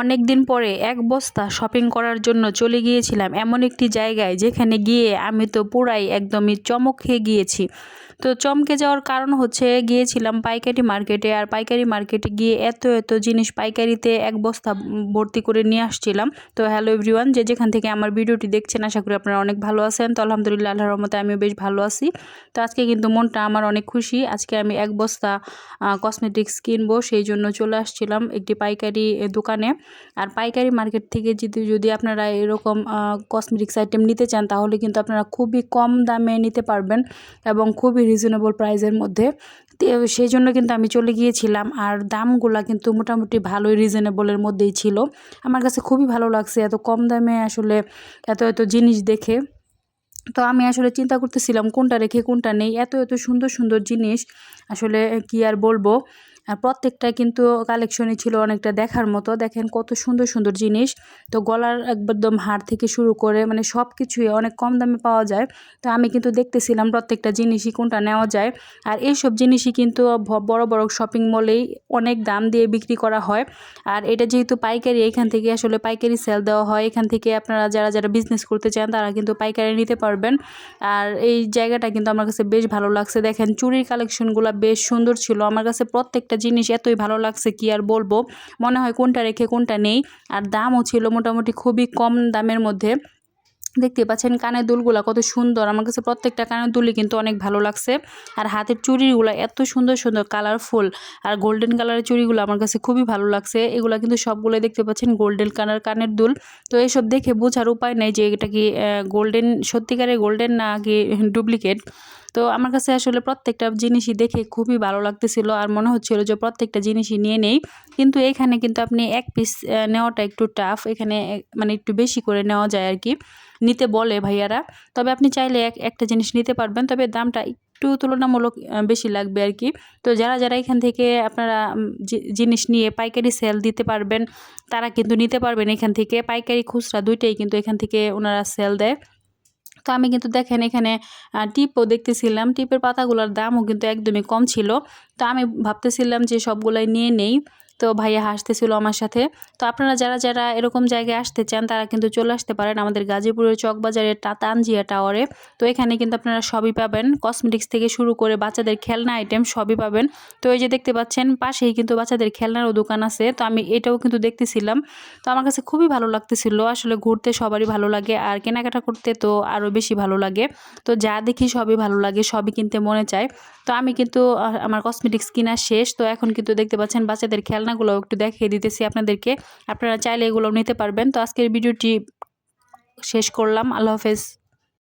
অনেক দিন পরে এক বস্তা শপিং করার জন্য চলে গিয়েছিলাম এমন একটি জায়গায় যেখানে গিয়ে আমি তো পুরাই একদমই চমক খেয়ে গিয়েছি। তো চমকে যাওয়ার কারণ হচ্ছে গিয়েছিলাম পাইকারি মার্কেটে আর পাইকারি মার্কেটে গিয়ে এত এত জিনিস পাইকারিতে এক বস্তা ভর্তি করে নিয়ে আসছিলাম। তো হ্যালো এভরিওয়ান, যে যেখান থেকে আমার ভিডিওটি দেখছেন, আশা করি আপনারা অনেক ভালো আছেন। তো আলহামদুলিল্লাহ, আল্লাহর রহমতে আমিও বেশ ভালো আছি। তো আজকে কিন্তু মনটা আমার অনেক খুশি। আজকে আমি এক বস্তা কসমেটিক্স কিনবো, সেই জন্য চলে আসছিলাম একটি পাইকারি দোকানে। আর পাইকারি মার্কেট থেকে যদি যদি আপনারা এরকম কসমেটিক্স আইটেম নিতে চান, তাহলে কিন্তু আপনারা খুবই কম দামে নিতে পারবেন এবং খুবই রিজনেবল প্রাইসের মধ্যে। সেই জন্য কিন্তু আমি চলে গিয়েছিলাম আর দামগুলা কিন্তু মোটামুটি ভালোই রিজনেবলের মধ্যেই ছিল। আমার কাছে খুবই ভালো লাগছে এত কম দামে আসলে এত এত জিনিস দেখে। তো আমি আসলে চিন্তা করতেছিলাম কোনটা রেখে কোনটা নেই। এত এত সুন্দর সুন্দর জিনিস আসলে কি আর বলব? আর প্রত্যেকটা কিন্তু কালেকশনই ছিল অনেকটা দেখার মতো। দেখেন কত সুন্দর সুন্দর জিনিস। তো গলার একদম হার থেকে শুরু করে মানে সব কিছুই অনেক কম দামে পাওয়া যায়। তো আমি কিন্তু দেখতেছিলাম প্রত্যেকটা জিনিসই কোনটা নেওয়া যায়। আর এইসব জিনিসই কিন্তু বড় বড় শপিং মলেই অনেক দাম দিয়ে বিক্রি করা হয়। আর এটা যেহেতু পাইকারি, এখান থেকে আসলে পাইকারি সেল দেওয়া হয়। এখান থেকে আপনারা যারা যারা বিজনেস করতে চান, তারা কিন্তু পাইকারি নিতে পারবেন। আর এই জায়গাটা কিন্তু আমার কাছে বেশ ভালো লাগছে। দেখেন চুরির কালেকশনগুলো বেশ সুন্দর ছিল। আমার কাছে প্রত্যেকটা একটা জিনিস এতই ভালো লাগছে কি আর বলব? মনে হয় কোনটা রেখে কোনটা নেই। আর দামও ছিল মোটামুটি খুবই কম দামের মধ্যে। দেখতে পাচ্ছেন কানের দুলগুলো কত সুন্দর। আমার কাছে প্রত্যেকটা কানের দুলই কিন্তু অনেক ভালো লাগছে। আর হাতের চুড়িগুলো এত সুন্দর সুন্দর কালারফুল আর গোল্ডেন কালারের চুড়িগুলো আমার কাছে খুবই ভালো লাগছে। এগুলো কিন্তু সবগুলোই দেখতে পাচ্ছেন গোল্ডেন কালার কানের দুল। তো এইসব দেখে বোঝার উপায় নেই যে এটা কি গোল্ডেন সত্যিকারের গোল্ডেন না কি ডুপ্লিকেট তো আমার কাছে আসলে প্রত্যেকটা জিনিসই দেখে খুবই ভালো লাগতেছিল আর মনে হচ্ছিল যে প্রত্যেকটা জিনিসই নিয়ে নেই। কিন্তু এখানে কিন্তু আপনি এক পিস নেওয়াটা একটু টাফ এখানে মানে একটু বেশি করে নেওয়া যায় আর কি নিতে বলে ভাইয়ারা। তবে আপনি চাইলে এক, একটা জিনিস নিতে পারবেন, তবে দামটা একটু তুলনামূলক বেশি লাগবে আর কি তো যারা যারা এখান থেকে আপনারা জিনিস নিয়ে পাইকারি সেল দিতে পারবেন, তারা কিন্তু নিতে পারবেন এখান থেকে। পাইকারি খুচরা দুইটাই কিন্তু এখান থেকে ওনারা সেল দেয়। তো আমি কিন্তু দেখেন এখানে টিপও দেখতেছিলাম। টিপের পাতাগুলোর দামও কিন্তু একদমই কম ছিল। তো আমি ভাবতেছিলাম যে সবগুলাই নিয়ে নেই। তো ভাইয়া হাসতেছিল আমার সাথে। তো আপনারা যারা যারা এরকম জায়গায় আসতে চান, তারা কিন্তু চলে আসতে পারেন আমাদের গাজীপুরের চকবাজারের তানজিয়া টাওয়ারে। তো এখানে কিন্তু আপনারা সবই পাবেন। কসমেটিক্স থেকে শুরু করে বাচ্চাদের খেলনা আইটেম সবই পাবেন। তো এই যে দেখতে পাচ্ছেন, পাশেই কিন্তু বাচ্চাদের খেলনারও দোকান আছে। তো আমি এটাও কিন্তু দেখতেছিলাম। তো আমার কাছে খুবই ভালো লাগতেছিল। আসলে ঘুরতে সবারই ভালো লাগে আর কেনাকাটা করতে তো আরও বেশি ভালো লাগে। তো যা দেখি সবই ভালো লাগে, সবই কিনতে মনে চায়। তো আমি কিন্তু আমার কসমেটিক্স কিনা শেষ। তো এখন কিন্তু দেখতে পাচ্ছেন বাচ্চাদের খেলনা খেলনাগুলো একটু দেখিয়ে দিতেছি আপনাদেরকে। আপনারা চাইলে এগুলো নিতে পারবেন। তো আজকের ভিডিওটি শেষ করলাম। আল্লাহ হাফেজ।